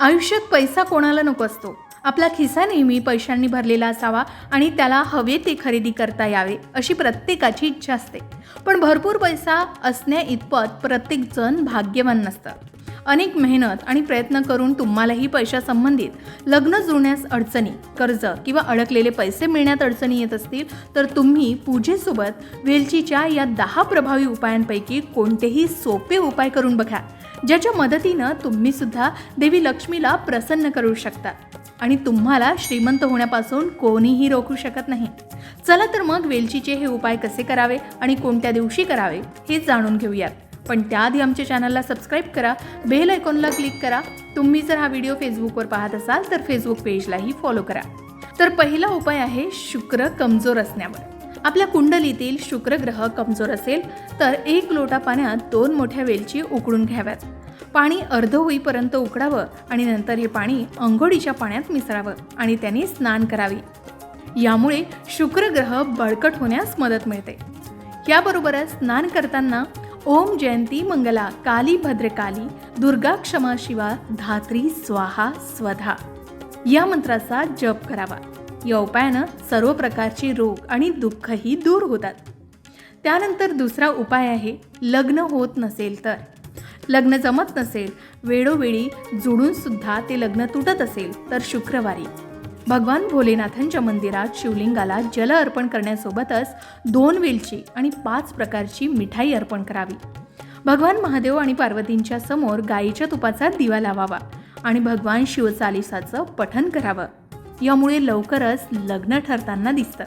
आयुष्यात पैसा कोणाला नको असतो? आपला खिसा नेहमी पैशांनी भरलेला असावा आणि त्याला हवे ते खरेदी करता यावे अशी प्रत्येकाची इच्छा असते. पण भरपूर पैसा असण्या इतपत प्रत्येकजण भाग्यवान नसतात. अनेक मेहनत आणि प्रयत्न करून तुम्हालाही पैशासंबंधित लग्न जुळण्यास अडचणी कर्ज किंवा अडकलेले पैसे मिळण्यात अडचणी येत असतील तर तुम्ही पूजेसोबत वेलचीच्या या दहा प्रभावी उपायांपैकी कोणतेही सोपे उपाय करून बघा. ज्याच्या मदतीनं तुम्ही सुद्धा देवी लक्ष्मीला प्रसन्न करू शकता. आणि तुम्हाला श्रीमंत होण्यापासून कोणीही रोखू शकत नाही. चला तर मग वेलचीचे हे उपाय कसे करावे आणि कोणत्या दिवशी करावे हे जाणून घेऊयात. पण त्याआधी आमच्या चॅनलला सबस्क्राईब करा बेल आयकॉनला क्लिक करा. तुम्ही जर हा व्हिडिओ फेसबुकवर पाहत असाल तर फेसबुक पेजलाही फॉलो करा. तर पहिला उपाय आहे शुक्र कमजोर असण्यावर. आपल्या कुंडलीतील शुक्र ग्रह कमजोर असेल तर एक लोटा पाण्यात दोन मोठ्या वेलची उकळून घ्याव्यात. पाणी अर्ध होईपर्यंत उकडावं आणि नंतर हे पाणी अंघोळीच्या पाण्यात मिसळावं आणि त्याने स्नान करावे. यामुळे शुक्र ग्रह बळकट होण्यास मदत मिळते. याबरोबरच स्नान करताना ओम जयंती मंगला काली भद्रकाली दुर्गा क्षमा शिवा धात्री स्वाहा स्वधा या मंत्राचा जप करावा. या उपायानं सर्व प्रकारचे रोग आणि दुःखही दूर होतात. त्यानंतर दुसरा उपाय आहे लग्न होत नसेल तर. लग्न जमत नसेल वेळोवेळी जुडूनसुद्धा ते लग्न तुटत असेल तर शुक्रवारी. भगवान भोलेनाथांच्या मंदिरात शिवलिंगाला जल अर्पण करण्यासोबतच दोन वेलची आणि पाच प्रकारची मिठाई अर्पण करावी. भगवान महादेव आणि पार्वतींच्या समोर गायीच्या तुपाचा दिवा लावावा आणि भगवान शिवचालिसाचं पठन करावं. यामुळे लवकरच लग्न ठरताना दिसतं.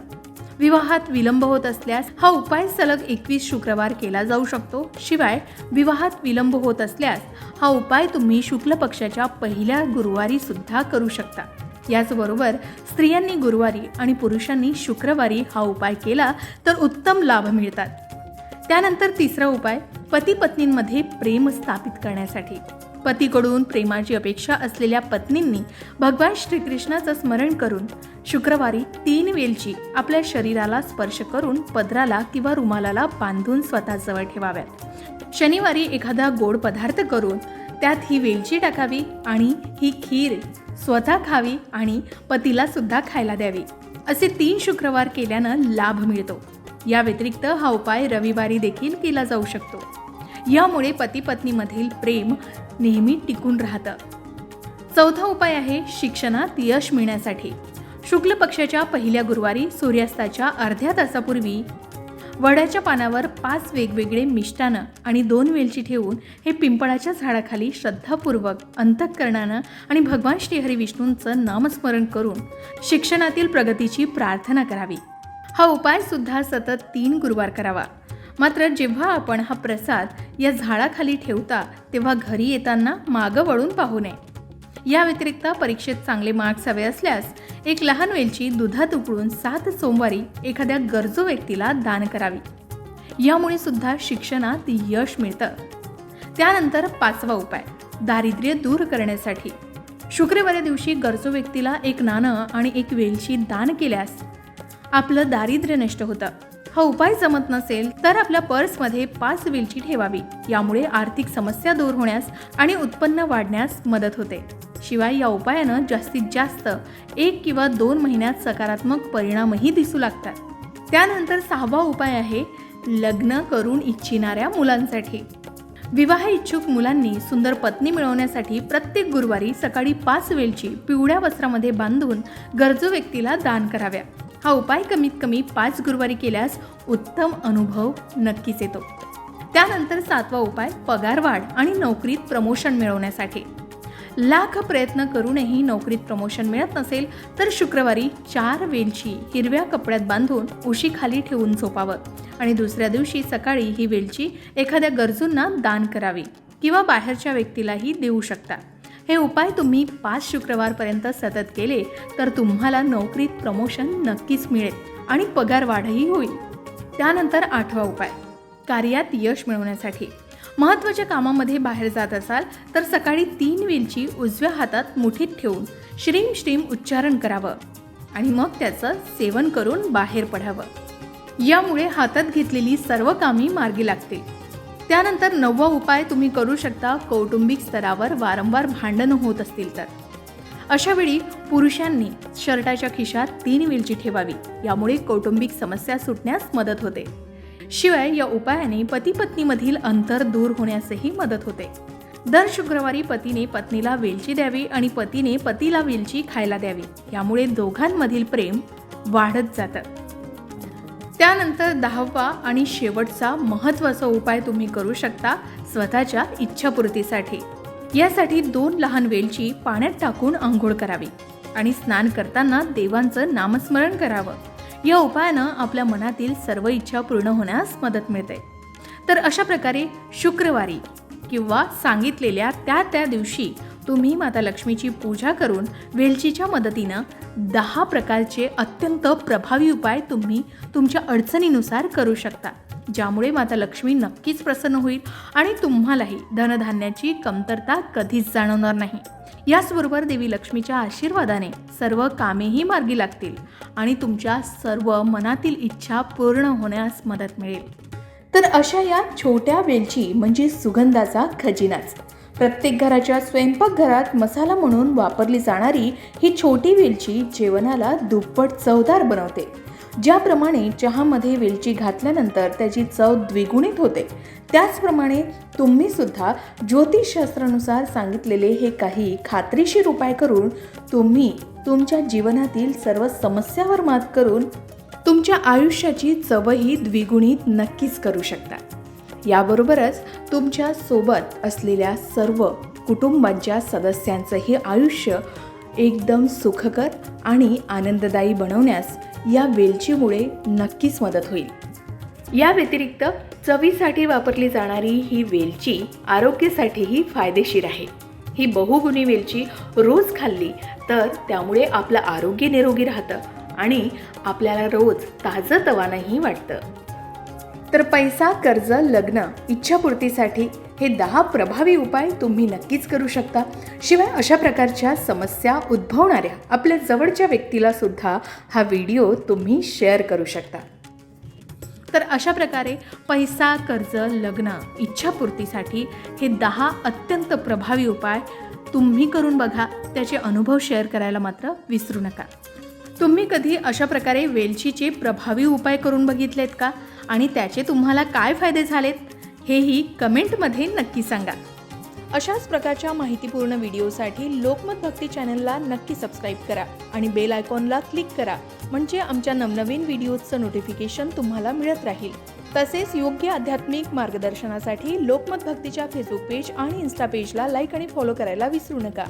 विवाहात विलंब होत असल्यास हा उपाय सलग एकवीस शुक्रवार केला जाऊ शकतो. शिवाय विवाहात विलंब होत असल्यास हा उपाय तुम्ही शुक्ल पक्षाच्या पहिल्या गुरुवारी सुद्धा करू शकता. याचबरोबर स्त्रियांनी गुरुवारी आणि पुरुषांनी शुक्रवारी हा उपाय केला तर उत्तम लाभ मिळतात. त्यानंतर तिसरा उपाय पती पत्नींमध्ये प्रेम स्थापित करण्यासाठी. पतीकडून प्रेमाची अपेक्षा असलेल्या पत्नींनी भगवान श्रीकृष्णाचं स्मरण करून शुक्रवारी तीन वेलची आपल्या शरीराला स्पर्श करून पदराला किंवा रुमालाला बांधून स्वतःजवळ ठेवाव्यात. शनिवारी एखादा गोड पदार्थ करून त्यात ही वेलची टाकावी आणि ही खीर स्वतः खावी आणि पतीला सुद्धा खायला द्यावी. असे तीन शुक्रवार केल्यानं लाभ मिळतो. या व्यतिरिक्त हा उपाय रविवारी देखील केला जाऊ शकतो. यामुळे पती पत्नीमधील प्रेम नेहमी टिकून राहतं. चौथा उपाय आहे शिक्षणात यश मिळण्यासाठी. शुक्ल पक्षाच्या पहिल्या गुरुवारी सूर्यास्ताच्या अर्ध्या तासापूर्वी वड्याच्या पानावर पाच वेगवेगळे मिष्टानं आणि दोन वेलची ठेवून हे पिंपळाच्या झाडाखाली श्रद्धापूर्वक अंतःकरणानं आणि भगवान श्रीहरी विष्णूंचं नामस्मरण करून शिक्षणातील प्रगतीची प्रार्थना करावी. हा उपाय सुद्धा सतत तीन गुरुवार करावा. मात्र जेव्हा आपण हा प्रसाद या झाडाखाली ठेवता तेव्हा घरी येताना मागं वळून पाहू नये. या व्यतिरिक्त परीक्षेत चांगले मार्क्स हवे असल्यास एक लहान वेलची दुधात उकळून सात सोमवारी एखाद्या गरजू व्यक्तीला दान करावी. यामुळे सुद्धा शिक्षणात यश मिळतं. त्यानंतर पाचवा उपाय दारिद्र्य दूर करण्यासाठी. शुक्रवारी दिवशी गरजू व्यक्तीला एक नाणं आणि एक वेलची दान केल्यास आपलं दारिद्र्य नष्ट होतं. हा उपाय जमत नसेल तर आपल्या पर्समध्ये पाच वेलची ठेवावी. यामुळे आर्थिक समस्या दूर होण्यास आणि उत्पन्न वाढण्यास मदत होते. शिवाय या उपायानं जास्तीत जास्त एक किंवा दोन महिन्यात सकारात्मक परिणामही दिसू लागतात. त्यानंतर सहावा उपाय आहे लग्न करून इच्छिणाऱ्या मुलांसाठी. विवाह इच्छुक मुलांनी सुंदर पत्नी मिळवण्यासाठी प्रत्येक गुरुवारी सकाळी पाच वेलची पिवळ्या वस्त्रामध्ये बांधून गरजू व्यक्तीला दान कराव्या. हा उपाय कमीत कमी पाच गुरुवारी केल्यास उत्तम अनुभव नक्कीच येतो. त्यानंतर सातवा उपाय पगारवाढ आणि नोकरीत प्रमोशन मिळवण्यासाठी. लाख प्रयत्न करूनही नोकरीत प्रमोशन मिळत नसेल तर शुक्रवारी चार वेलची हिरव्या कपड्यात बांधून उशीखाली ठेवून झोपावं आणि दुसऱ्या दिवशी सकाळी ही वेलची एखाद्या गरजूंना दान करावी किंवा बाहेरच्या व्यक्तीलाही देऊ शकता. हे उपाय तुम्ही पाच शुक्रवारपर्यंत सतत केले तर तुम्हाला नोकरीत प्रमोशन नक्कीच मिळेल आणि पगार वाढही होईल. त्यानंतर आठवा उपाय कार्यात यश मिळवण्यासाठी. महत्त्वाच्या कामामध्ये बाहेर जात असाल तर सकाळी तीन वेलची उजव्या हातात मुठीत ठेवून श्रीम श्रीम उच्चारण करावं आणि मग त्याचं सेवन करून बाहेर पडावं. यामुळे हातात घेतलेली सर्व कामी मार्गी लागतील. त्यानंतर नववा उपाय तुम्ही करू शकता कौटुंबिक स्तरावर वारंवार भांडणं होत असतील तर. अशावेळी पुरुषांनी शर्टाच्या खिशात तीन वेलची ठेवावी यामुळे कौटुंबिक समस्या सुटण्यास मदत होते. शिवाय या उपायाने पती पत्नीमधील अंतर दूर होण्यासही मदत होते. दर शुक्रवारी पतीने पत्नीला वेलची द्यावी आणि पतीने पतीला वेलची खायला द्यावी यामुळे दोघांमधील प्रेम वाढत जातं. त्यानंतर दहावा आणि शेवटचा महत्त्वाचा उपाय तुम्ही करू शकता स्वतःच्या इच्छापूर्तीसाठी. यासाठी दोन लहान वेलची पाण्यात टाकून आंघोळ करावी आणि स्नान करताना देवांचं नामस्मरण करावं. या उपायानं आपल्या मनातील सर्व इच्छा पूर्ण होण्यास मदत मिळते. तर अशा प्रकारे शुक्रवारी किंवा सांगितलेल्या त्या त्या दिवशी तुम्ही माता लक्ष्मीची पूजा करून वेलचीच्या मदतीनं दहा प्रकारचे अत्यंत प्रभावी उपाय तुम्ही तुमच्या अडचणीनुसार करू शकता. ज्यामुळे माता लक्ष्मी नक्कीच प्रसन्न होईल आणि तुम्हालाही धनधान्याची कमतरता कधीच जाणवणार नाही. याचबरोबर देवी लक्ष्मीच्या आशीर्वादाने सर्व कामेही मार्गी लागतील आणि तुमच्या सर्व मनातील इच्छा पूर्ण होण्यास मदत मिळेल. तर अशा या छोट्या वेलची म्हणजे सुगंधाचा खजिनाच. प्रत्येक घराच्या स्वयंपाकघरात मसाला म्हणून वापरली जाणारी ही छोटी वेलची जेवणाला दुप्पट चवदार बनवते. ज्याप्रमाणे चहामध्ये वेलची घातल्यानंतर त्याची चव द्विगुणित होते. त्याचप्रमाणे तुम्ही सुद्धा ज्योतिषशास्त्रानुसार सांगितलेले हे काही खात्रीशीर उपाय करून तुम्ही तुमच्या जीवनातील सर्व समस्यावर मात करून तुमच्या आयुष्याची चवही द्विगुणित नक्कीच करू शकता. याबरोबरच तुमच्यासोबत असलेल्या सर्व कुटुंबांच्या सदस्यांचंही आयुष्य एकदम सुखकर आणि आनंददायी बनवण्यास या वेलचीमुळे नक्कीच मदत होईल. या व्यतिरिक्त चवीसाठी वापरली जाणारी ही वेलची आरोग्यासाठीही फायदेशीर आहे. ही बहुगुणी वेलची रोज खाल्ली तर त्यामुळे आपलं आरोग्य निरोगी राहतं आणि आपल्याला रोज ताजं तवानंही वाटतं. तर पैसा कर्ज लग्न इच्छापूर्तीसाठी हे दहा प्रभावी उपाय तुम्ही नक्कीच करू शकता. शिवाय अशा प्रकारच्या समस्या उद्भवणाऱ्या आपल्या जवळच्या व्यक्तीला सुद्धा हा व्हिडिओ तुम्ही शेअर करू शकता. तर अशा प्रकारे पैसा कर्ज लग्न इच्छापूर्तीसाठी हे दहा अत्यंत प्रभावी उपाय तुम्ही करून बघा. त्याचे अनुभव शेअर करायला मात्र विसरू नका. तुम्ही कधी अशा प्रकारे वेलचीचे प्रभावी उपाय करून बघितलेत का? आणि त्याचे तुम्हाला काय फायदे झालेत? हेही कमेंटमध्ये नक्की सांगा. अशाच प्रकारच्या माहितीपूर्ण व्हिडिओसाठी लोकमत भक्ती चॅनलला नक्की सबस्क्राईब करा आणि बेल आयकॉनला क्लिक करा म्हणजे आमच्या नवनवीन व्हिडिओजचं नोटिफिकेशन तुम्हाला मिळत राहील. तसेच योग्य आध्यात्मिक मार्गदर्शनासाठी लोकमत भक्तीच्या फेसबुक पेज आणि इन्स्टा पेजला लाईक आणि फॉलो करायला विसरू नका.